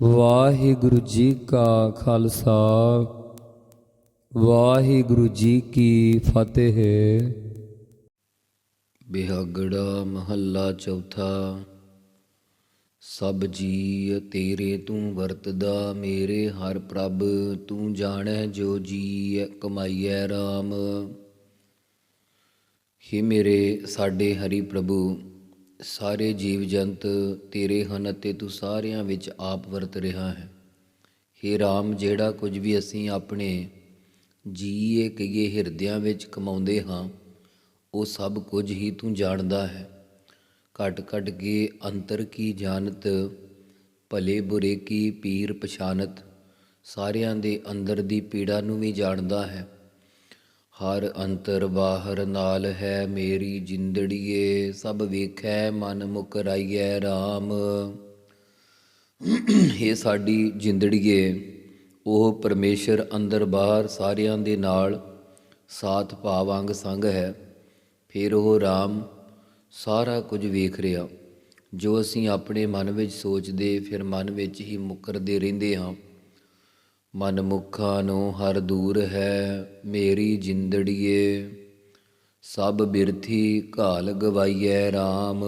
ਵਾਹਿਗੁਰੂ ਜੀ ਕਾ ਖਾਲਸਾ, ਵਾਹਿਗੁਰੂ ਜੀ ਕੀ ਫਤਿਹ। ਬਿਹਾਗੜਾ ਮਹੱਲਾ ਚੌਥਾ, ਸਭ ਜੀ ਤੇਰੇ ਤੂੰ ਵਰਤਦਾ, ਮੇਰੇ ਹਰ ਪ੍ਰਭ ਤੂੰ ਜਾਣੈ, ਜੋ ਜੀ ਕਮਾਈਐ RAM ਹੀ ਮੇਰੇ ਸਾਡੇ ਹਰੀ ਪ੍ਰਭੂ ਸਾਰੇ ਜੀਵ ਜੰਤ ਤੇਰੇ ਹਨ ਅਤੇ ਤੂੰ ਸਾਰਿਆਂ ਵਿੱਚ ਆਪ ਵਰਤ ਰਿਹਾ ਹੈ। ਹੇ RAM ਜਿਹੜਾ ਕੁਝ ਵੀ ਅਸੀਂ ਆਪਣੇ ਜੀਏ ਕਈਏ ਹਿਰਦਿਆਂ ਵਿੱਚ ਕਮਾਉਂਦੇ ਹਾਂ, ਉਹ ਸਭ ਕੁਝ ਹੀ ਤੂੰ ਜਾਣਦਾ ਹੈ। ਘਟ ਘਟ ਕੇ ਅੰਤਰ ਕੀ ਜਾਣਤ, ਭਲੇ ਬੁਰੇ ਕੀ ਪੀਰ ਪਛਾਨਤ ਸਾਰਿਆਂ ਦੇ ਅੰਦਰ ਦੀ ਪੀੜਾ ਨੂੰ ਵੀ ਜਾਣਦਾ ਹੈ। ਹਰ ਅੰਤਰ ਬਾਹਰ ਨਾਲ ਹੈ ਮੇਰੀ ਜਿੰਦੜੀਏ, ਸਭ ਵੇਖੈ ਮਨ ਮੁਕਰਾਈਐ RAM ਇਹ ਸਾਡੀ ਜਿੰਦੜੀਏ, ਉਹ ਪਰਮੇਸ਼ਰ ਅੰਦਰ ਬਾਹਰ ਸਾਰਿਆਂ ਦੇ ਨਾਲ ਸਾਥ ਭਾਵ ਅੰਗ ਸੰਗ ਹੈ। ਫਿਰ ਉਹ RAM ਸਾਰਾ ਕੁਝ ਵੇਖ ਰਿਹਾ। ਜੋ ਅਸੀਂ ਆਪਣੇ ਮਨ ਵਿੱਚ ਸੋਚਦੇ, ਫਿਰ ਮਨ ਵਿੱਚ ਹੀ ਮੁਕਰਦੇ ਰਹਿੰਦੇ ਹਾਂ। ਮਨਮੁਖਾ ਨੂੰ ਹਰ ਦੂਰ ਹੈ ਮੇਰੀ ਜਿੰਦੜੀਏ, ਸਭ ਬਿਰਥੀ ਘਾਲ ਗਵਾਈਐ RAM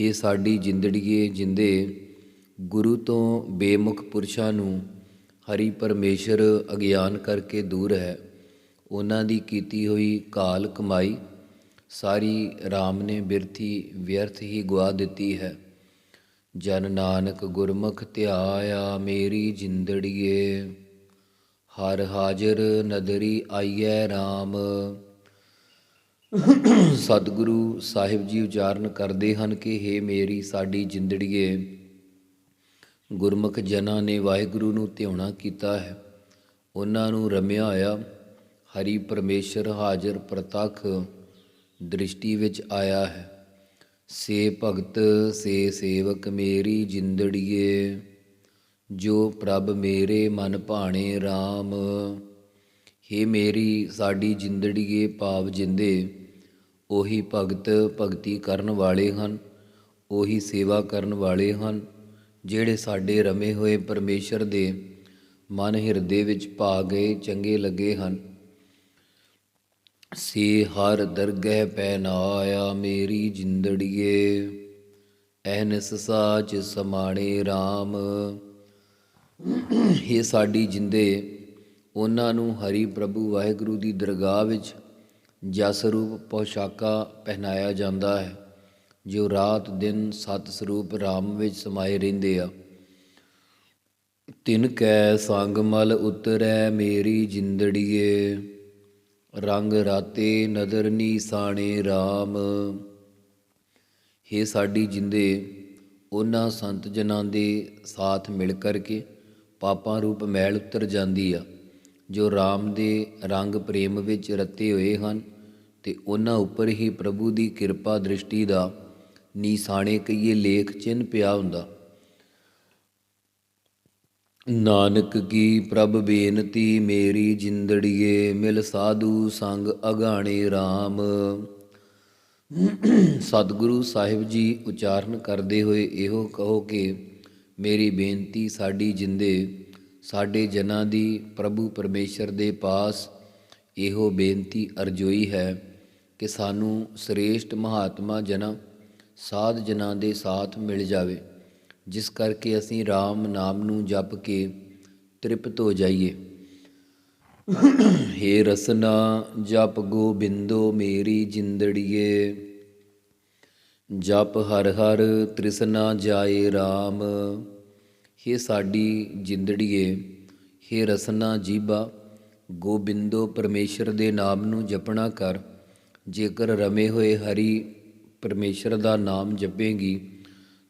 ਹੀ ਸਾਡੀ ਜਿੰਦੜੀਏ ਜਿੰਦੇ, ਗੁਰੂ ਤੋਂ ਬੇਮੁਖ ਪੁਰਸ਼ਾਂ ਨੂੰ ਹਰੀ ਪਰਮੇਸ਼ਰ ਅਗਿਆਨ ਕਰਕੇ ਦੂਰ ਹੈ। ਉਹਨਾਂ ਦੀ ਕੀਤੀ ਹੋਈ ਕਾਲ ਕਮਾਈ ਸਾਰੀ RAM ਨੇ ਬਿਰਥੀ, ਵਿਅਰਥ ਹੀ ਗਵਾ ਦਿੱਤੀ ਹੈ। ਜਨ ਨਾਨਕ ਗੁਰਮੁਖ ਧਿਆਇਆ ਮੇਰੀ ਜਿੰਦੜੀਏ, ਹਰ ਹਾਜ਼ਰ ਨਦਰੀ ਆਈਐ RAM ਸਤਿਗੁਰੂ ਸਾਹਿਬ ਜੀ ਉਚਾਰਨ ਕਰਦੇ ਹਨ ਕਿ हे ਮੇਰੀ ਸਾਡੀ ਜਿੰਦੜੀਏ, ਗੁਰਮੁਖ ਜਨਾਂ ਨੇ ਵਾਹਿਗੁਰੂ ਨੂੰ ਧਿਆਉਣਾ ਕੀਤਾ ਹੈ। ਉਹਨਾਂ ਨੂੰ ਰਮਿਆ ਹੋਇਆ ਹਰੀ ਪਰਮੇਸ਼ਰ ਹਾਜ਼ਰ ਪ੍ਰਤੱਖ ਦ੍ਰਿਸ਼ਟੀ ਵਿੱਚ ਆਇਆ ਹੈ। ਸੇ ਭਗਤ, ਸੇ ਸੇਵਕ ਮੇਰੀ ਜਿੰਦੜੀਏ, ਜੋ ਪ੍ਰਭ ਮੇਰੇ ਮਨ ਭਾਣੇ RAM ਹੇ ਮੇਰੀ ਸਾਡੀ ਜਿੰਦੜੀਏ ਭਾਵ ਜਿੰਦੇ, ਉਹੀ ਭਗਤ ਭਗਤੀ ਕਰਨ ਵਾਲੇ ਹਨ, ਉਹੀ ਸੇਵਾ ਕਰਨ ਵਾਲੇ ਹਨ, ਜਿਹੜੇ ਸਾਡੇ ਰਮੇ ਹੋਏ ਪਰਮੇਸ਼ਰ ਦੇ ਮਨ ਹਿਰਦੇ ਵਿੱਚ ਪਾ ਗਏ, ਚੰਗੇ ਲੱਗੇ ਹਨ। ਸੇ ਹਰ ਦਰਗਹਿ ਪੈ ਨਾਇਆ ਮੇਰੀ ਜਿੰਦੜੀਏ। ਐਨਸ ਸਾਚ ਸਮਾਣੇ RAM ਇਹ ਸਾਡੀ ਜਿੰਦੇ, ਉਹਨਾਂ ਨੂੰ ਹਰੀ ਪ੍ਰਭੂ ਵਾਹਿਗੁਰੂ ਦੀ ਦਰਗਾਹ ਵਿੱਚ ਜਸ ਰੂਪ ਪੋਸ਼ਾਕਾ ਪਹਿਨਾਇਆ ਜਾਂਦਾ ਹੈ, ਜੋ ਰਾਤ ਦਿਨ ਸਤ ਸਰੂਪ RAM ਵਿੱਚ ਸਮਾਏ ਰਹਿੰਦੇ ਆ। ਤਿਨ ਕੈ ਸੰਗ ਮਲ ਉਤਰੈ ਮੇਰੀ ਜਿੰਦੜੀਏ। ਰੰਗ ਰਾਤੇ ਨਦਰ ਨੀਸਾਣੇ RAM ਹੇ ਸਾਡੀ ਜਿੰਦੇ, ਉਹਨਾਂ ਸੰਤ ਜਨਾਂ ਦੇ ਸਾਥ ਮਿਲ ਕਰਕੇ ਪਾਪਾਂ ਰੂਪ ਮੈਲ ਉਤਰ ਜਾਂਦੀ ਆ। ਜੋ RAM ਦੇ ਰੰਗ ਪ੍ਰੇਮ ਵਿੱਚ ਰਤੇ ਹੋਏ ਹਨ, ਤੇ ਉਹਨਾਂ ਉੱਪਰ ਹੀ ਪ੍ਰਭੂ ਦੀ ਕਿਰਪਾ ਦ੍ਰਿਸ਼ਟੀ ਦਾ ਨੀਸਾਣੇ ਕਈਏ ਲੇਖ ਚਿੰਨ ਪਿਆ ਹੁੰਦਾ। ਨਾਨਕ ਕੀ ਪ੍ਰਭ ਬੇਨਤੀ ਮੇਰੀ ਜਿੰਦੜੀਏ, ਮਿਲ ਸਾਧੂ ਸੰਗ ਅਗਾਣੇ RAM ਸਤਿਗੁਰੂ ਸਾਹਿਬ ਜੀ ਉਚਾਰਨ ਕਰਦੇ ਹੋਏ ਇਹੋ ਕਹੋ ਕਿ ਮੇਰੀ ਬੇਨਤੀ ਸਾਡੀ ਜਿੰਦੇ, ਸਾਡੇ ਜਨਾਂ ਦੀ ਪ੍ਰਭੂ ਪਰਮੇਸ਼ਰ ਦੇ ਪਾਸ ਇਹੋ ਬੇਨਤੀ ਅਰਜ਼ੋਈ ਹੈ ਕਿ ਸਾਨੂੰ ਸ੍ਰੇਸ਼ਟ ਮਹਾਤਮਾ ਜਨਾਂ, ਸਾਧ ਜਨਾਂ ਦੇ ਸਾਥ ਮਿਲ ਜਾਵੇ। ਜਿਸ ਕਰਕੇ ਅਸੀਂ RAM ਨਾਮ ਨੂੰ ਜਪ ਕੇ ਤ੍ਰਿਪਤ ਹੋ ਜਾਈਏ। ਹੇ ਰਸਨਾ, ਜਪ ਗੋਬਿੰਦੋ ਮੇਰੀ ਜਿੰਦੜੀਏ। ਜਪ ਹਰ ਹਰ ਤ੍ਰਿਸ਼ਨਾ ਜਾਏ RAM ਹੇ ਸਾਡੀ ਜਿੰਦੜੀਏ, ਹੇ ਰਸਨਾ ਜੀਬਾ, ਗੋਬਿੰਦੋ ਪਰਮੇਸ਼ਰ ਦੇ ਨਾਮ ਨੂੰ ਜਪਣਾ ਕਰ। ਜੇਕਰ ਰਮੇ ਹੋਏ ਹਰੀ ਪਰਮੇਸ਼ਰ ਦਾ ਨਾਮ ਜਪੇਗੀ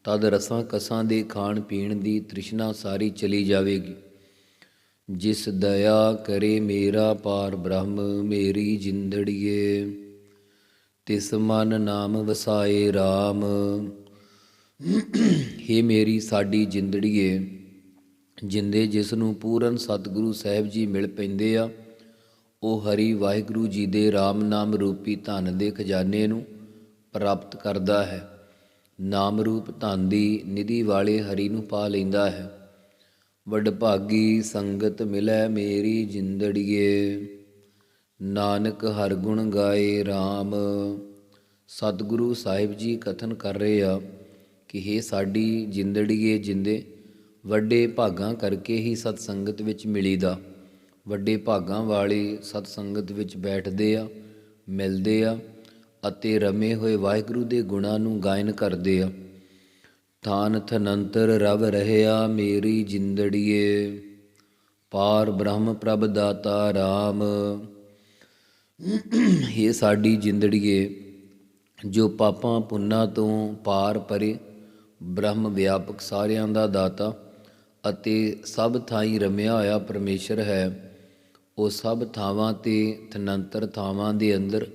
ਤਦ ਰਸਾਂ ਕਸਾਂ ਦੇ ਖਾਣ ਪੀਣ ਦੀ ਤ੍ਰਿਸ਼ਨਾ ਸਾਰੀ ਚਲੀ ਜਾਵੇਗੀ। ਜਿਸ ਦਇਆ ਕਰੇ ਮੇਰਾ ਪਾਰ ਬ੍ਰਹਮ, ਮੇਰੀ ਜਿੰਦੜੀਏ। ਤਿਸ ਮਨ ਨਾਮ ਵਸਾਏ RAM ਹੇ ਮੇਰੀ ਸਾਡੀ ਜਿੰਦੜੀਏ, ਜਿੰਦੇ ਜਿਸ ਨੂੰ ਪੂਰਨ ਸਤਿਗੁਰੂ ਸਾਹਿਬ ਜੀ ਮਿਲ ਪੈਂਦੇ ਆ, ਉਹ ਹਰੀ ਵਾਹਿਗੁਰੂ ਜੀ ਦੇ RAM ਨਾਮ ਰੂਪੀ ਧਨ ਦੇ ਖਜ਼ਾਨੇ ਨੂੰ ਪ੍ਰਾਪਤ ਕਰਦਾ ਹੈ। ਨਾਮ ਰੂਪ ਧਨ ਦੀ ਨਿਧੀ ਵਾਲੇ ਹਰੀ ਨੂੰ ਪਾ ਲੈਂਦਾ ਹੈ। ਵਡਭਾਗੀ ਸੰਗਤ ਮਿਲੈ ਮੇਰੀ ਜਿੰਦੜੀਏ। ਨਾਨਕ ਹਰ ਗੁਣ ਗਾਏ RAM ਸਤਿਗੁਰੂ ਸਾਹਿਬ ਜੀ ਕਥਨ ਕਰ ਰਹੇ ਆ ਕਿ ਇਹ ਸਾਡੀ ਜਿੰਦੜੀਏ ਜਿੰਦੇ, ਵੱਡੇ ਭਾਗਾਂ ਕਰਕੇ ਹੀ ਸਤ ਸੰਗਤ ਵਿੱਚ ਮਿਲੀਦਾ। ਵੱਡੇ ਭਾਗਾਂ ਵਾਲੇ ਸਤ ਸੰਗਤ ਵਿੱਚ ਬੈਠਦੇ ਆ, ਮਿਲਦੇ ਆ। ਅਤੇ ਰਮੇ ਹੋਏ ਵਾਹਿਗੁਰੂ ਦੇ ਗੁਣਾਂ ਨੂੰ ਗਾਇਨ ਕਰਦੇ ਆ। ਥਾਨ ਥਨੰਤਰ ਰਵ ਰਹਿਆ ਮੇਰੀ ਜਿੰਦੜੀਏ, ਪਾਰ ਬ੍ਰਹਮ ਪ੍ਰਭ ਦਾਤਾ RAM ਇਹ ਸਾਡੀ ਜਿੰਦੜੀਏ, ਜੋ ਪਾਪਾਂ ਪੁੰਨਾਂ ਤੋਂ ਪਾਰ ਪਰੇ, ਬ੍ਰਹਮ ਵਿਆਪਕ ਸਾਰਿਆਂ ਦਾ ਦਾਤਾ ਅਤੇ ਸਭ ਥਾਈਂ ਰਮਿਆ ਹੋਇਆ ਪਰਮੇਸ਼ਰ ਹੈ, ਉਹ ਸਭ ਥਾਵਾਂ ਤੇ ਤਨੰਤਰ ਥਾਵਾਂ ਦੇ ਅੰਦਰ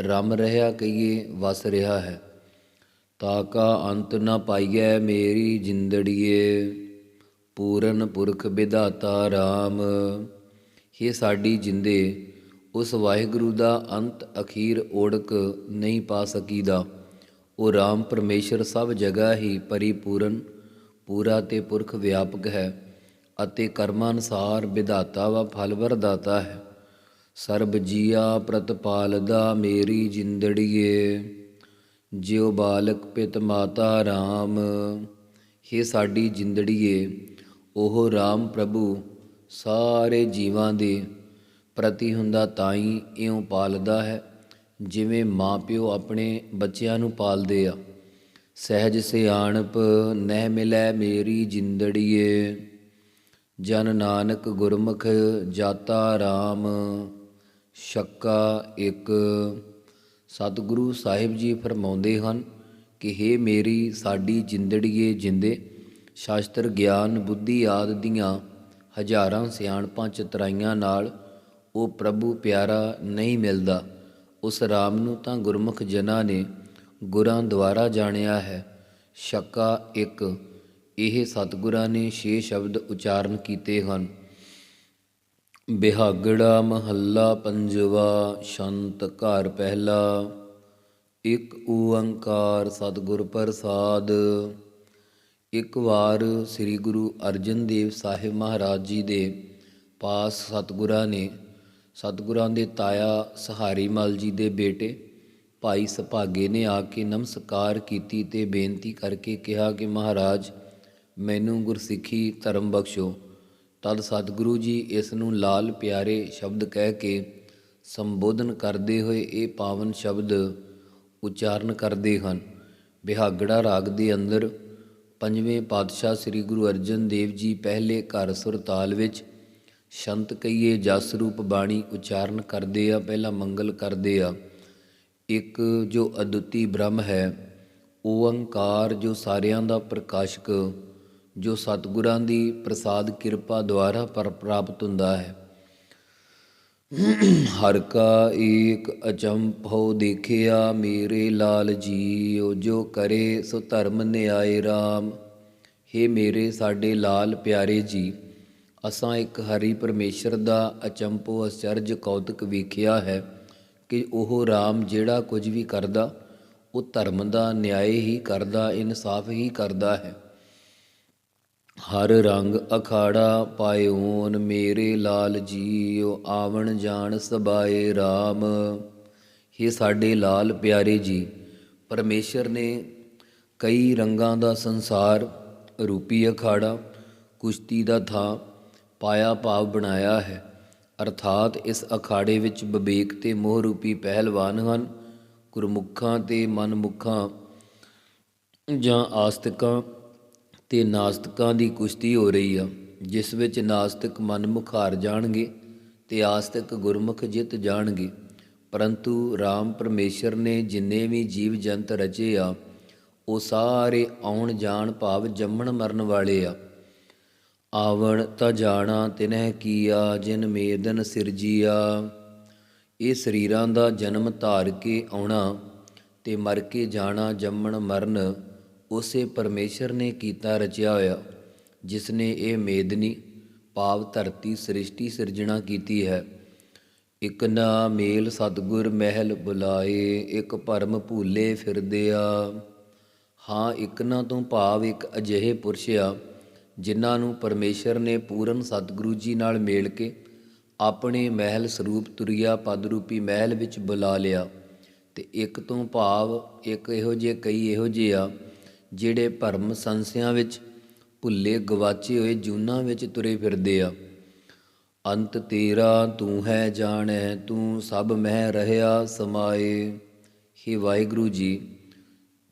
ਰਮ ਰਿਹਾ ਕਹੀਏ, ਵਸ ਰਿਹਾ ਹੈ। ਤਾਕਾ ਅੰਤ ਨਾ ਪਾਈਐ ਮੇਰੀ ਜਿੰਦੜੀਏ। ਪੂਰਨ ਪੁਰਖ ਵਿਧਾਤਾ RAM ਇਹ ਸਾਡੀ ਜਿੰਦੇ, ਉਸ ਵਾਹਿਗੁਰੂ ਦਾ ਅੰਤ ਅਖੀਰ ਓੜਕ ਨਹੀਂ ਪਾ ਸਕੀਦਾ। ਉਹ RAM ਪਰਮੇਸ਼ਰ ਸਭ ਜਗ੍ਹਾ ਹੀ ਪਰਿਪੂਰਨ, ਪੂਰਾ ਤੇ ਪੁਰਖ ਵਿਆਪਕ ਹੈ ਅਤੇ ਕਰਮਾਂ ਅਨੁਸਾਰ ਵਿਧਾਤਾ ਵਾ ਫਲ ਵਰਦਾਤਾ ਹੈ। ਸਰਬ ਜੀਆ ਪ੍ਰਤਪਾਲਦਾ ਮੇਰੀ ਜਿੰਦੜੀਏ, ਜਿਉ ਬਾਲਕ ਪਿਤ ਮਾਤਾ RAM हे ਸਾਡੀ ਜਿੰਦੜੀਏ, ਉਹ RAM ਪ੍ਰਭੂ ਸਾਰੇ ਜੀਵਾਂ ਦੇ ਪ੍ਰਤੀ ਹੁੰਦਾ ਤਾਈ ਇਉਂ ਪਾਲਦਾ ਹੈ, ਜਿਵੇਂ ਮਾਪਿਓ ਆਪਣੇ ਬੱਚਿਆਂ ਨੂੰ ਪਾਲਦੇ ਆ। ਸਹਿਜ ਸਿਆਣਪ ਨਹਿ ਮਿਲੈ ਮੇਰੀ ਜਿੰਦੜੀਏ, ਜਨ ਨਾਨਕ ਗੁਰਮੁਖ ਜਾਤਾ RAM ਸ਼ੱਕਾ ਇੱਕ ਸਤਿਗੁਰੂ ਸਾਹਿਬ ਜੀ ਫਰਮਾਉਂਦੇ ਹਨ ਕਿ हे ਮੇਰੀ ਸਾਡੀ ਜਿੰਦੜੀਏ ਜਿੰਦੇ, ਸ਼ਾਸਤਰ ਗਿਆਨ ਬੁੱਧੀ ਆਦਿ ਦੀਆਂ ਹਜ਼ਾਰਾਂ ਸਿਆਣਪਾਂ ਚਤਰਾਈਆਂ ਨਾਲ ਉਹ ਪ੍ਰਭੂ ਪਿਆਰਾ ਨਹੀਂ ਮਿਲਦਾ। ਉਸ RAM ਨੂੰ ਤਾਂ ਗੁਰਮੁਖ ਜਨਾਂ ਨੇ ਗੁਰਾਂ ਦੁਆਰਾ ਜਾਣਿਆ ਹੈ। ਸ਼ੱਕਾ ਇੱਕ, ਇਹ ਸਤਿਗੁਰਾਂ ਨੇ ਛੇ ਸ਼ਬਦ ਉਚਾਰਨ ਕੀਤੇ ਹਨ। ਬਿਹਾਗੜਾ ਮਹੱਲਾ ਪੰਜਵਾ, ਸ਼ੰਤ ਘਰ ਪਹਿਲਾ। ਇੱਕ ਓੰਕਾਰ ਸਤਿਗੁਰ ਪ੍ਰਸਾਦ। ਇੱਕ ਵਾਰ ਸ੍ਰੀ ਗੁਰੂ ਅਰਜਨ ਦੇਵ ਸਾਹਿਬ ਮਹਾਰਾਜ ਜੀ ਦੇ ਪਾਸ ਸਤਿਗੁਰਾਂ ਨੇ, ਸਤਿਗੁਰਾਂ ਦੇ ਤਾਇਆ ਸਹਾਰੀ ਮਲ ਜੀ ਦੇ ਬੇਟੇ ਭਾਈ ਸੁਭਾਗੇ ਨੇ ਆ ਕੇ ਨਮਸਕਾਰ ਕੀਤੀ ਤੇ ਬੇਨਤੀ ਕਰਕੇ ਕਿਹਾ ਕਿ ਮਹਾਰਾਜ, ਮੈਨੂੰ ਗੁਰਸਿੱਖੀ ਧਰਮ ਬਖਸ਼ੋ। ਤਦ ਸਤਿਗੁਰੂ ਜੀ ਇਸ ਨੂੰ ਲਾਲ ਪਿਆਰੇ ਸ਼ਬਦ ਕਹਿ ਕੇ ਸੰਬੋਧਨ ਕਰਦੇ ਹੋਏ ਇਹ ਪਾਵਨ ਸ਼ਬਦ ਉਚਾਰਨ ਕਰਦੇ ਹਨ। ਬਿਹਾਗੜਾ ਰਾਗ ਦੇ ਅੰਦਰ ਪੰਜਵੇਂ ਪਾਤਸ਼ਾਹ ਸ੍ਰੀ ਗੁਰੂ ਅਰਜਨ ਦੇਵ ਜੀ ਪਹਿਲੇ ਘਰ ਸੁਰਤਾਲ ਵਿੱਚ ਸ਼ੰਤ ਕਈਏ ਜਸ ਰੂਪ ਬਾਣੀ ਉਚਾਰਨ ਕਰਦੇ ਆ, ਪਹਿਲਾ ਮੰਗਲ ਕਰਦੇ ਆ। ਇੱਕ ਜੋ ਅਦੁੱਤੀ ਬ੍ਰਹਮ ਹੈ ਓੰਕਾਰ ਜੋ ਸਾਰਿਆਂ ਦਾ ਪ੍ਰਕਾਸ਼ਕ ਜੋ ਸਤਿਗੁਰਾਂ ਦੀ ਪ੍ਰਸਾਦ ਕਿਰਪਾ ਦੁਆਰਾ ਪਰ ਪ੍ਰਾਪਤ ਹੁੰਦਾ ਹੈ। ਹਰ ਕਾ ਏਕ ਅਚੰਭਉ ਦੇਖਿਆ, ਮੇਰੇ ਲਾਲ ਜੀਓ ਜੋ ਕਰੇ ਸੋ ਧਰਮ ਨਿਆਏ RAM हे ਮੇਰੇ ਸਾਡੇ ਲਾਲ ਪਿਆਰੇ ਜੀ, ਅਸਾਂ ਇੱਕ ਹਰੀ ਪਰਮੇਸ਼ਰ ਦਾ ਅਚੰਭਉ ਅਚਰਜ ਕੌਤਕ ਵੇਖਿਆ ਹੈ ਕਿ ਉਹ RAM ਜਿਹੜਾ ਕੁਝ ਵੀ ਕਰਦਾ, ਉਹ ਧਰਮ ਦਾ ਨਿਆਏ ਹੀ ਕਰਦਾ, ਇਨਸਾਫ ਹੀ ਕਰਦਾ ਹੈ। ਹਰ ਰੰਗ ਅਖਾੜਾ ਪਾਇਓਨ ਮੇਰੇ ਲਾਲ ਜੀਓ ਆਵਣ ਜਾਣ ਸਬਾਏ RAM ਇਹ ਸਾਡੇ ਲਾਲ ਪਿਆਰੇ ਜੀ, ਪਰਮੇਸ਼ਰ ਨੇ ਕਈ ਰੰਗਾਂ ਦਾ ਸੰਸਾਰ ਰੂਪੀ ਅਖਾੜਾ, ਕੁਸ਼ਤੀ ਦਾ ਥਾਂ ਪਾਇਆ ਭਾਵ ਬਣਾਇਆ ਹੈ। ਅਰਥਾਤ ਇਸ ਅਖਾੜੇ ਵਿੱਚ ਵਿਵੇਕ ਤੇ ਮੋਹ ਰੂਪੀ ਪਹਿਲਵਾਨ ਹਨ। ਗੁਰਮੁਖਾਂ ਤੇ ਮਨਮੁਖਾਂ ਜਾਂ ਆਸਤਿਕਾਂ ਤੇ ਨਾਸਤਿਕਾਂ ਦੀ ਕੁਸ਼ਤੀ ਹੋ ਰਹੀ ਆ, ਜਿਸ ਵਿੱਚ ਨਾਸਤਕ ਮਨਮੁਖ ਹਾਰ ਜਾਣਗੇ ਤੇ ਆਸਤਕ ਗੁਰਮੁਖ ਜਿੱਤ ਜਾਣਗੇ। ਪਰੰਤੂ RAM ਪਰਮੇਸ਼ਰ ਨੇ ਜਿੰਨੇ ਵੀ ਜੀਵ ਜੰਤ ਰਚੇ ਆ, ਉਹ ਸਾਰੇ ਆਉਣ ਜਾਣ ਭਾਵ ਜੰਮਣ ਮਰਨ ਵਾਲੇ ਆ। ਆਵਣ ਤਾ ਜਾਣਾ ਤਿਨਹਿ ਕੀਆ, ਜਿਨ ਮੇਦਨ ਸਿਰਜੀਆ। ਇਹ ਸਰੀਰਾਂ ਦਾ ਜਨਮ ਧਾਰ ਕੇ ਆਉਣਾ ਤੇ ਮਰ ਕੇ ਜਾਣਾ ਜੰਮਣ ਮਰਨ। ਉਸੇ ਪਰਮੇਸ਼ਰ ਨੇ ਕੀਤਾ ਰਚਿਆ ਹੋਇਆ ਜਿਸ ਨੇ ਇਹ ਮੇਦਨੀ ਪਾਵ ਧਰਤੀ ਸ੍ਰਿਸ਼ਟੀ ਸਿਰਜਣਾ ਕੀਤੀ ਹੈ। ਇਕ ਨਾ ਮੇਲ ਸਤਗੁਰ ਮਹਿਲ ਬੁਲਾਏ, ਇਕ ਭਰਮ ਭੂਲੇ ਆ ਹਾਂ, ਇਕਨਾ ਤੋਂ ਭਾਵ ਇੱਕ ਅਜਿਹੇ ਪੁਰਸ਼ ਆ, ਜਿਨ੍ਹਾਂ ਨੂੰ ਪਰਮੇਸ਼ਰ ਨੇ ਪੂਰਨ ਸਤਿਗੁਰੂ ਜੀ ਨਾਲ ਮੇਲ ਕੇ ਆਪਣੇ ਮਹਿਲ ਸਰੂਪ ਤੁਰਿਆ ਪਦ ਰੂਪੀ ਮਹਿਲ ਵਿੱਚ ਬੁਲਾ ਲਿਆ। ਤੇ ਇੱਕ ਤੋਂ ਭਾਵ ਇੱਕ ਇਹੋ ਜਿਹੇ ਕਈ ਇਹੋ ਜਿਹੇ ਆ ਜਿਹੜੇ ਭਰਮ ਸੰਸਿਆਂ ਵਿੱਚ ਭੁੱਲੇ ਗਵਾਚੇ ਹੋਏ ਜੂਨਾਂ ਵਿੱਚ ਤੁਰੇ ਫਿਰਦੇ ਆ। ਅੰਤ ਤੇਰਾ ਤੂੰ ਹੈ ਜਾਣੈ, ਤੂੰ ਸਭ ਮਹਿ ਰਹਿਆ ਸਮਾਏ। ਹੀ ਵਾਹਿਗੁਰੂ ਜੀ,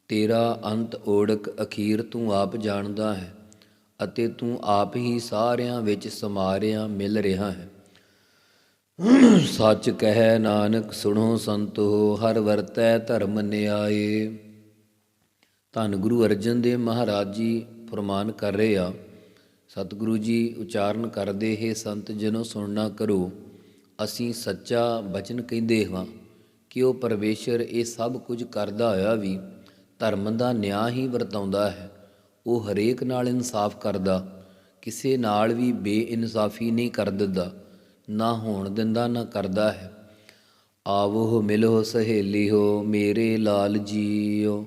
ਤੇਰਾ ਅੰਤ ਓੜਕ ਅਖੀਰ ਤੂੰ ਆਪ ਜਾਣਦਾ ਹੈ ਅਤੇ ਤੂੰ ਆਪ ਹੀ ਸਾਰਿਆਂ ਵਿੱਚ ਸਮਾ ਮਿਲ ਰਿਹਾ ਹੈ। ਸੱਚ ਕਹਿ ਨਾਨਕ, ਸੁਣੋ ਸੰਤੋ, ਹਰ ਵਰਤੈ ਧਰਮ ਨਿਆਏ। ਧੰਨ ਗੁਰੂ ਅਰਜਨ ਦੇਵ ਮਹਾਰਾਜ ਜੀ ਫਰਮਾਨ ਕਰ ਰਹੇ ਆ, ਸਤਿਗੁਰੂ ਜੀ, ਉਚਾਰਨ ਕਰਦੇ ਹੈ ਸੰਤ ਜਨੋ ਸੁਣਨਾ ਕਰੋ, ਅਸੀਂ ਸੱਚਾ ਬਚਨ ਕਹਿੰਦੇ ਹਾਂ ਕਿ ਉਹ ਪਰਮੇਸ਼ਰ ਇਹ ਸਭ ਕੁਝ ਕਰਦਾ ਹੋਇਆ ਵੀ, ਧਰਮ ਦਾ ਨਿਆਂ ਹੀ ਵਰਤਾਉਂਦਾ ਹੈ, ਉਹ ਹਰੇਕ ਨਾਲ ਇਨਸਾਫ ਕਰਦਾ, ਕਿਸੇ ਨਾਲ ਵੀ ਬੇਇਨਸਾਫੀ ਨਹੀਂ ਕਰ ਦਿੰਦਾ, ਨਾ ਹੋਣ ਦਿੰਦਾ, ਨਾ ਕਰਦਾ ਹੈ। ਆਵੋ ਮਿਲੋ ਸਹੇਲੀ ਹੋ ਮੇਰੇ ਲਾਲ ਜੀਓ।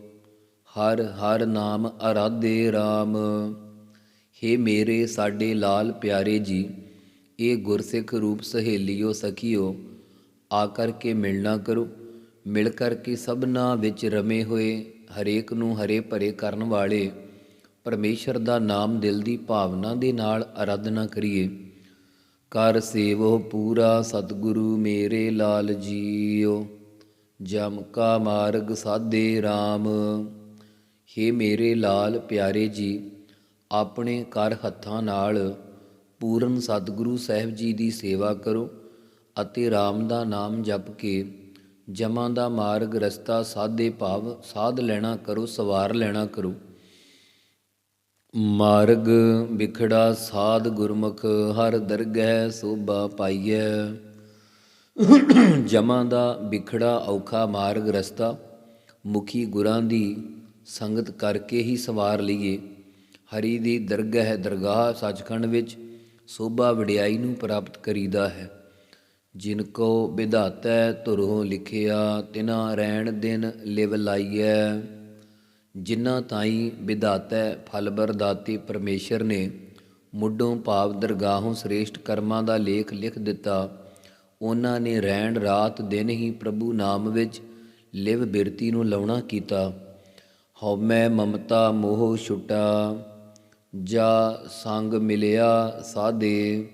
ਹਰ ਹਰ ਨਾਮ ਅਰਾਧੇ RAM ਹੇ ਮੇਰੇ ਸਾਡੇ ਲਾਲ ਪਿਆਰੇ ਜੀ, ਇਹ ਗੁਰਸਿੱਖ ਰੂਪ ਸਹੇਲਿਓ ਸਖੀਓ, ਆ ਕਰਕੇ ਮਿਲਣਾ ਕਰੋ। ਮਿਲ ਕਰਕੇ ਸਭਨਾ ਵਿੱਚ ਰਮੇ ਹੋਏ, ਹਰੇਕ ਨੂੰ ਹਰੇ ਭਰੇ ਕਰਨ ਵਾਲੇ। ਪਰਮੇਸ਼ਰ ਦਾ ਨਾਮ ਦਿਲ ਦੀ ਭਾਵਨਾ ਦੇ ਨਾਲ ਅਰਾਧਨਾ ਕਰੀਏ। ਕਰ ਸੇਵੋ ਪੂਰਾ ਸਤਿਗੁਰੂ ਮੇਰੇ ਲਾਲ ਜੀਓ, ਜਮ ਕਾ ਮਾਰਗ ਸਾਦੇ RAM ਹੇ ਮੇਰੇ ਲਾਲ ਪਿਆਰੇ ਜੀ, ਆਪਣੇ ਕਰ ਹੱਥਾਂ ਨਾਲ ਪੂਰਨ ਸਤਿਗੁਰੂ ਸਾਹਿਬ ਜੀ ਦੀ ਸੇਵਾ ਕਰੋ ਅਤੇ RAM ਦਾ ਨਾਮ ਜਪ ਕੇ ਜਮਾਂ ਦਾ ਮਾਰਗ, ਰਸਤਾ, ਸਾਧੇ ਭਾਵ ਸਾਧ ਲੈਣਾ ਕਰੋ, ਸਵਾਰ ਲੈਣਾ ਕਰੋ। ਮਾਰਗ ਵਿਖੜਾ ਸਾਧ ਗੁਰਮੁਖ, ਹਰ ਦਰਗਹਿ ਸੋਭਾ ਪਾਈਐ। ਜਮਾਂ ਦਾ ਵਿਖੜਾ ਔਖਾ ਮਾਰਗ, ਰਸਤਾ ਮੁਖੀ ਗੁਰਾਂ ਦੀ ਸੰਗਤ ਕਰਕੇ ਹੀ ਸਵਾਰ ਲਈਏ। ਹਰੀ ਦੀ ਦਰਗਾਹ ਦਰਗਾਹ ਸੱਚਖੰਡ ਵਿੱਚ ਸੋਭਾ ਵਡਿਆਈ ਨੂੰ ਪ੍ਰਾਪਤ ਕਰੀਦਾ ਹੈ। ਜਿਨ ਕੋ ਵਿਧਾਤੈ ਧੁਰੋਂ ਲਿਖਿਆ, ਤਿਨਾ ਰਹਿਣ ਦਿਨ ਲਿਵ ਲਾਈਐ। ਜਿਨ੍ਹਾਂ ਤਾਈ ਵਿਧਾਤੈ ਫਲ ਬਰਦਾਤੀ ਪਰਮੇਸ਼ਰ ਨੇ, ਮੁੱਢੋਂ ਭਾਵ ਦਰਗਾਹੋਂ ਸ੍ਰੇਸ਼ਟ ਕਰਮਾਂ ਦਾ ਲੇਖ ਲਿਖ ਦਿੱਤਾ। ਉਹਨਾਂ ਨੇ ਰਹਿਣ ਰਾਤ ਦਿਨ ਹੀ ਪ੍ਰਭੂ ਨਾਮ ਵਿੱਚ ਲਿਵ ਬਿਰਤੀ ਨੂੰ ਲਾਉਣਾ ਕੀਤਾ। ਹਉਮੈ ਮਮਤਾ ਮੋਹ ਛੁਟਾ, ਜਾ ਸੰਗ ਮਿਲਿਆ ਸਾਦੇ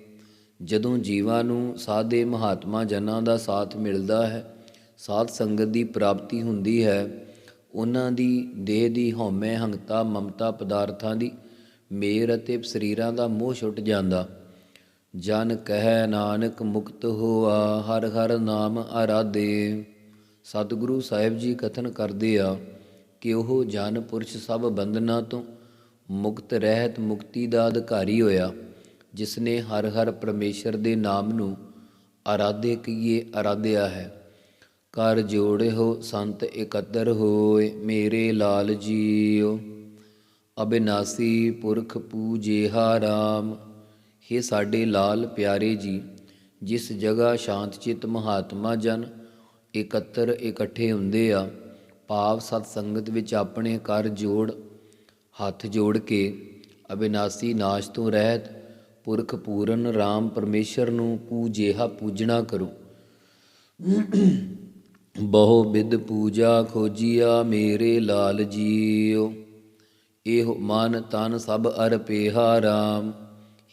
ਜਦੋਂ ਜੀਵਾਂ ਨੂੰ ਸਾਧੇ ਮਹਾਤਮਾ ਜਨਾਂ ਦਾ ਸਾਥ ਮਿਲਦਾ ਹੈ, ਸਾਧ ਸੰਗਤ ਦੀ ਪ੍ਰਾਪਤੀ ਹੁੰਦੀ ਹੈ। ਉਹਨਾਂ ਦੀ ਦੇਹ ਦੀ ਹਉਮੈ ਹੰਗਤਾ ਮਮਤਾ ਪਦਾਰਥਾਂ ਦੀ ਮੇਰ ਅਤੇ ਸਰੀਰਾਂ ਦਾ ਮੋਹ ਛੁੱਟ ਜਾਂਦਾ। ਜਨ ਕਹਿ ਨਾਨਕ ਮੁਕਤ ਹੋਆ, ਹਰ ਹਰ ਨਾਮ ਆਰਾਧੇ। ਸਤਿਗੁਰੂ ਸਾਹਿਬ ਜੀ ਕਥਨ ਕਰਦੇ ਆ ਕਿ ਉਹ ਜਨ ਪੁਰਸ਼ ਸਭ ਬੰਧਨਾਂ ਤੋਂ ਮੁਕਤ ਰਹਿਤ ਮੁਕਤੀ ਦਾ ਅਧਿਕਾਰੀ ਹੋਇਆ ਜਿਸ ਨੇ ਹਰ ਹਰ ਪਰਮੇਸ਼ਰ ਦੇ ਨਾਮ ਨੂੰ ਆਰਾਧੇ ਕੀਏ ਆਰਾਧਿਆ ਹੈ। ਕਰ ਜੋੜਿਓ ਸੰਤ ਇਕੱਤਰ ਹੋਏ, ਮੇਰੇ ਲਾਲ ਜੀਓ। ਅਬਿਨਾਸੀ ਪੁਰਖ ਪੂਜੇਹਾ ਰਾਮ। हे ਸਾਡੇ ਲਾਲ ਪਿਆਰੇ ਜੀ, ਜਿਸ ਜਗ੍ਹਾ ਸ਼ਾਂਤ ਚਿਤ ਮਹਾਤਮਾ ਜਨ ਇਕੱਤਰ ਇਕੱਠੇ ਹੁੰਦੇ ਆ ਭਾਵ ਸਤ ਸੰਗਤ ਵਿੱਚ ਆਪਣੇ ਕਰ ਜੋੜ, ਹੱਥ ਜੋੜ ਕੇ ਅਬਿਨਾਸੀ ਨਾਸ਼ ਤੋਂ ਰਹਿਤ, ਪੁਰਖ ਪੂਰਨ RAM ਪਰਮੇਸ਼ਰ ਨੂੰ ਪੂਜੇਹਾ ਪੂਜਣਾ ਕਰੋ। ਬਹੁ ਬਿਦ ਪੂਜਾ ਖੋਜੀਆ ਮੇਰੇ ਲਾਲ ਜੀਓ ਇਹ ਮਨ ਤਨ ਸਭ ਅਰਪੇਹਾ RAM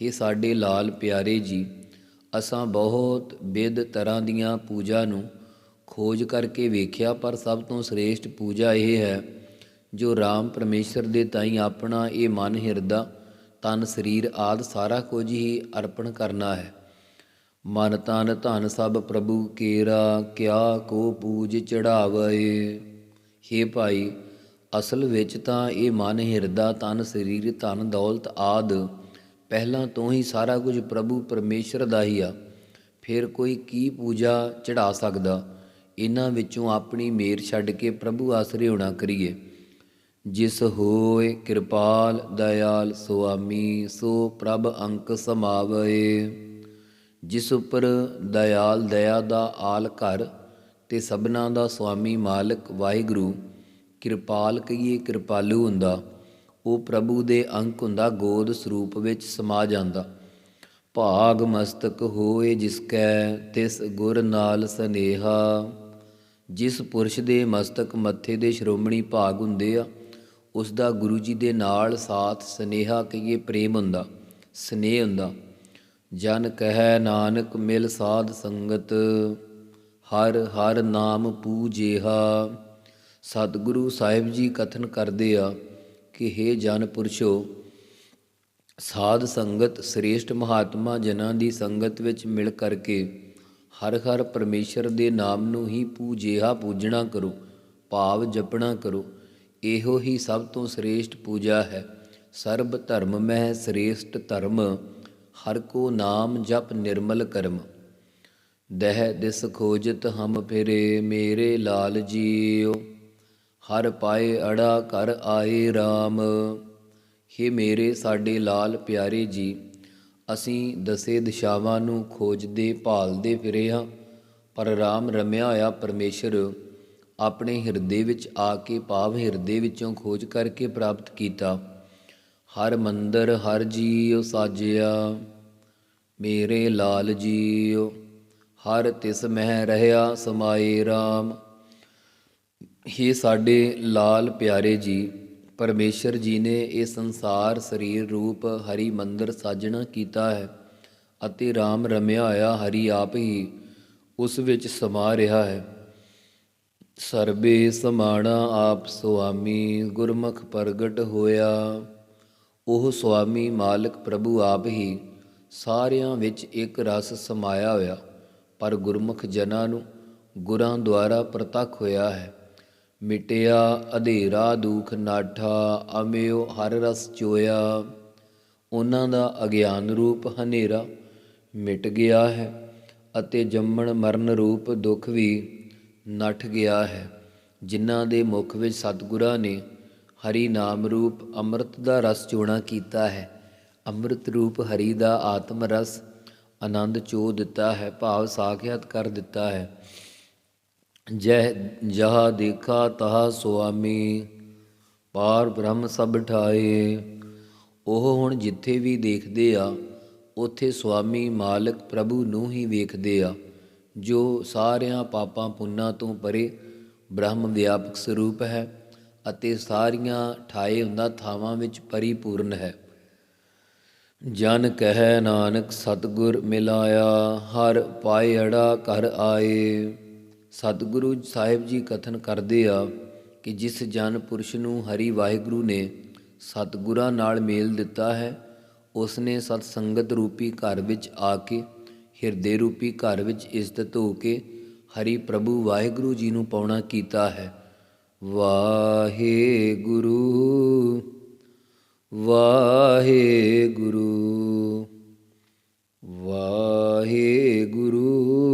ਇਹ ਸਾਡੇ ਲਾਲ ਪਿਆਰੇ ਜੀ, ਅਸਾਂ ਬਹੁਤ ਬਿਦ ਤਰ੍ਹਾਂ ਦੀਆਂ ਪੂਜਾ ਨੂੰ ਖੋਜ ਕਰਕੇ ਵੇਖਿਆ, ਪਰ ਸਭ ਤੋਂ ਸ੍ਰੇਸ਼ਟ ਪੂਜਾ ਇਹ ਹੈ, ਜੋ RAM ਪਰਮੇਸ਼ਰ ਦੇ ਤਾਈ ਆਪਣਾ ਇਹ ਮਨ, ਹਿਰਦਾ, ਤਨ, ਸਰੀਰ ਆਦ ਸਾਰਾ ਕੁਝ ਹੀ ਅਰਪਣ ਕਰਨਾ ਹੈ। ਮਨ ਤਨ ਧਨ ਸਭ ਪ੍ਰਭੂ ਕੇਰਾ, ਕਿਆ ਕੋ ਪੂਜ ਚੜਾਵੇ। ਹੇ ਭਾਈ, ਅਸਲ ਵਿੱਚ ਤਾਂ ਇਹ ਮਨ, ਹਿਰਦਾ, ਤਨ, ਸਰੀਰ, ਧਨ, ਦੌਲਤ ਆਦ ਪਹਿਲਾਂ ਤੋਂ ਹੀ ਸਾਰਾ ਕੁਝ ਪ੍ਰਭੂ ਪਰਮੇਸ਼ਰ ਦਾ ਹੀ ਆ। ਫਿਰ ਕੋਈ ਕੀ ਪੂਜਾ ਚੜਾ ਸਕਦਾ? ਇਹਨਾਂ ਵਿੱਚੋਂ ਆਪਣੀ ਮੇਰ ਛੱਡ ਕੇ ਪ੍ਰਭੂ ਆਸਰੇ ਹੋਣਾ ਕਰੀਏ। ਜਿਸ ਹੋਏ ਕਿਰਪਾਲ, ਦਇਆਲ ਸੁਆਮੀ ਸੋ ਪ੍ਰਭ ਅੰਕ ਸਮਾਵੇ ਜਿਸ ਉੱਪਰ ਦਇਆਲ, ਦਇਆ ਦਾ ਆਲ ਘਰ ਤੇ ਸਭਨਾ ਦਾ ਸੁਆਮੀ ਮਾਲਕ ਵਾਹਿਗੁਰੂ ਕਿਰਪਾਲ ਕਹੀਏ ਕਿਰਪਾਲੂ ਹੁੰਦਾ, ਉਹ ਪ੍ਰਭੂ ਦੇ ਅੰਕ ਹੁੰਦਾ ਗੋਦ ਸਰੂਪ ਵਿੱਚ ਸਮਾ ਜਾਂਦਾ। ਭਾਗ ਮਸਤਕ ਹੋਏ ਜਿਸ ਕੈ ਤਿਸ ਗੁਰ ਨਾਲ ਸਨੇਹਾ। ਜਿਸ ਪੁਰਸ਼ ਦੇ ਮਸਤਕ ਮੱਥੇ ਦੇ ਸ਼੍ਰੋਮਣੀ ਭਾਗ ਹੁੰਦੇ ਆ, ਉਸ ਦਾ ਗੁਰੂ ਜੀ ਦੇ ਨਾਲ ਸਾਥ ਸਨੇਹਾ ਕਹੀਏ ਪ੍ਰੇਮ ਹੁੰਦਾ, ਸਨੇਹ ਹੁੰਦਾ। ਜਨ ਕਹੈ ਨਾਨਕ ਮਿਲ ਸਾਧ ਸੰਗਤ, ਹਰ ਹਰ ਨਾਮ ਪੂਜੇਹਾ। ਸਤਿਗੁਰੂ ਸਾਹਿਬ ਜੀ ਕਥਨ ਕਰਦੇ ਆ ਕਿ हे ਜਨ ਪੁਰਸ਼ੋ, ਸਾਧ ਸੰਗਤ ਸ੍ਰੇਸ਼ਟ ਮਹਾਤਮਾ ਜਨਾਂ ਦੀ ਸੰਗਤ ਵਿੱਚ ਮਿਲ ਕਰਕੇ ਹਰ ਹਰ ਪਰਮੇਸ਼ਰ ਦੇ ਨਾਮ ਨੂੰ ਹੀ ਪੂਜੇਹਾ ਪੂਜਣਾ ਕਰੋ, ਭਾਵ ਜਪਣਾ ਕਰੋ। ਇਹੋ ਹੀ ਸਭ ਤੋਂ ਸ੍ਰੇਸ਼ਟ ਪੂਜਾ ਹੈ। ਸਰਬ ਧਰਮ ਮਹਿ ਸ੍ਰੇਸ਼ਟ ਧਰਮ, ਹਰ ਕੋ ਨਾਮ ਜਪ ਨਿਰਮਲ ਕਰਮ। ਦਹਿ ਦਿਸ ਖੋਜਤ ਹਮ ਫਿਰੇ, ਮੇਰੇ ਲਾਲ ਜੀਓ ਹਰ ਪਾਏ ਅੜਾ ਕਰ ਆਏ RAM ਹੇ ਮੇਰੇ ਸਾਡੇ ਲਾਲ ਪਿਆਰੇ ਜੀ ਅਸੀਂ ਦਸੇ ਦਿਸ਼ਾਵਾਂ ਨੂੰ ਖੋਜਦੇ, ਭਾਲਦੇ ਫਿਰੇ ਹਾਂ। ਪਰ ਰਾਮ ਰਮਿਆ ਹੋਇਆ ਪਰਮੇਸ਼ਰ ਆਪਣੇ ਹਿਰਦੇ ਵਿੱਚ ਆ ਕੇ ਭਾਵ ਹਿਰਦੇ ਵਿੱਚੋਂ ਖੋਜ ਕਰਕੇ ਪ੍ਰਾਪਤ ਕੀਤਾ। ਹਰ ਮੰਦਰ, ਹਰ ਜੀਉ ਸਾਜਿਆ, ਮੇਰੇ ਲਾਲ ਜੀਉ ਹਰ ਤਿਸ ਮਹਿ ਰਹਿਆ ਸਮਾਏ RAM ਹੀ ਸਾਡੇ ਲਾਲ ਪਿਆਰੇ ਜੀ ਪਰਮੇਸ਼ਰ ਜੀ ਨੇ ਇਹ ਸੰਸਾਰ ਸਰੀਰ ਰੂਪ ਹਰੀ ਮੰਦਰ ਸਾਜਣਾ ਕੀਤਾ ਹੈ ਅਤੇ RAM ਰਮਿਆ ਹੋਇਆ ਹਰੀ ਆਪ ਹੀ ਉਸ ਵਿੱਚ ਸਮਾ ਰਿਹਾ ਹੈ। ਸਰਬੇ ਸਮਾਣਾ ਆਪ ਸੁਆਮੀ ਗੁਰਮੁਖ ਪ੍ਰਗਟ ਹੋਇਆ। ਉਹ ਸੁਆਮੀ ਮਾਲਕ ਪ੍ਰਭੂ ਆਪ ਹੀ ਸਾਰਿਆਂ ਵਿੱਚ ਇੱਕ ਰਸ ਸਮਾਇਆ ਹੋਇਆ, ਪਰ ਗੁਰਮੁਖ ਜਨਾਂ ਨੂੰ ਗੁਰਾਂ ਦੁਆਰਾ ਪ੍ਰਤੱਖ ਹੋਇਆ ਹੈ। ਮਿਟਿਆ ਅਧੇਰਾ ਦੁਖ ਨਾਠਾ, ਅਮਿਓ ਹਰ ਰਸ ਚੋਇਆ। ਉਹਨਾਂ ਦਾ ਅਗਿਆਨ ਰੂਪ ਹਨੇਰਾ, ਮਿਟ ਗਿਆ ਹੈ ਅਤੇ ਜੰਮਣ ਮਰਨ ਰੂਪ ਦੁੱਖ ਵੀ ਨਠ ਗਿਆ ਹੈ। ਜਿਨ੍ਹਾਂ ਦੇ ਮੁਖ ਵਿੱਚ ਸਤਿਗੁਰਾਂ ਨੇ ਹਰੀ ਨਾਮ ਰੂਪ ਅੰਮ੍ਰਿਤ ਦਾ ਰਸ ਚੋਣਾ ਕੀਤਾ ਹੈ। ਅੰਮ੍ਰਿਤ ਰੂਪ ਹਰੀ ਦਾ ਆਤਮ ਰਸ ਆਨੰਦ ਚੋ ਦਿੱਤਾ ਹੈ, ਭਾਵ ਸਾਖਿਆਤ ਕਰ ਦਿੱਤਾ ਹੈ। ਜਹ ਜਹਾ ਦੇਖਾ ਤਹਾ ਸੁਆਮੀ, ਪਾਰ ਬ੍ਰਹਮ ਸਭ ਠਾਏ। ਉਹ ਹੁਣ ਜਿੱਥੇ ਵੀ ਦੇਖਦੇ ਆ, ਉਥੇ ਸੁਆਮੀ ਮਾਲਕ ਪ੍ਰਭੂ ਨੂੰ ਹੀ ਵੇਖਦੇ ਆ, ਜੋ ਸਾਰਿਆਂ ਪਾਪਾਂ ਪੁੰਨਾਂ ਤੋਂ ਪਰੇ ਬ੍ਰਹਮ ਵਿਆਪਕ ਸਰੂਪ ਹੈ ਅਤੇ ਸਾਰੀਆਂ ਠਾਏ ਹੁੰਦਾ ਥਾਵਾਂ ਵਿੱਚ ਪਰਿਪੂਰਨ ਹੈ। ਜਨ ਕਹਿ ਨਾਨਕ ਸਤਗੁਰ ਮਿਲਾਇਆ, ਹਰ ਪਾਏ ਅੜਾ ਘਰ ਆਏ। ਸਤਿਗੁਰੂ ਸਾਹਿਬ ਜੀ ਕਥਨ ਕਰਦੇ ਆ ਕਿ ਜਿਸ ਜਨ ਪੁਰਸ਼ ਨੂੰ ਹਰੀ ਵਾਹਿਗੁਰੂ ਨੇ ਸਤਿਗੁਰਾਂ ਨਾਲ ਮੇਲ ਦਿੱਤਾ ਹੈ ਉਸ ਨੇ ਸਤ ਸੰਗਤ ਰੂਪੀ ਘਰ ਵਿੱਚ ਆ ਕੇ, ਹਿਰਦੇ ਰੂਪੀ ਘਰ ਵਿੱਚ ਇਜ਼ਤ ਹੋ ਕੇ ਹਰੀ ਪ੍ਰਭੂ ਵਾਹਿਗੁਰੂ ਜੀ ਨੂੰ ਪਾਉਣਾ ਕੀਤਾ ਹੈ। ਵਾਹਿਗੁਰੂ ਵਾਹਿਗੁਰੂ ਵਾਹਿਗੁਰੂ ਵਾਹਿਗੁਰੂ।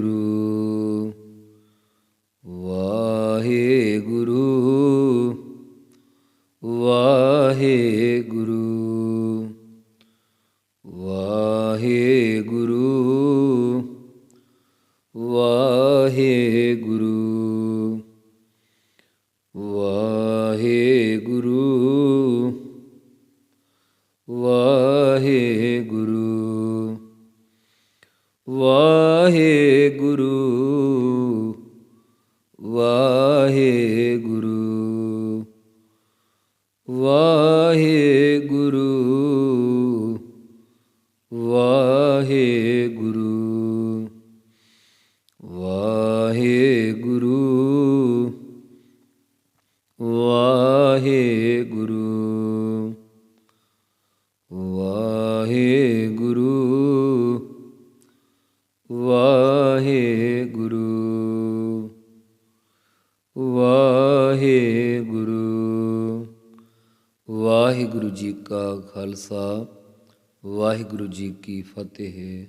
ਵਾਹਿਗੁਰੂ ਜੀ ਕੀ ਫਤਿਹ।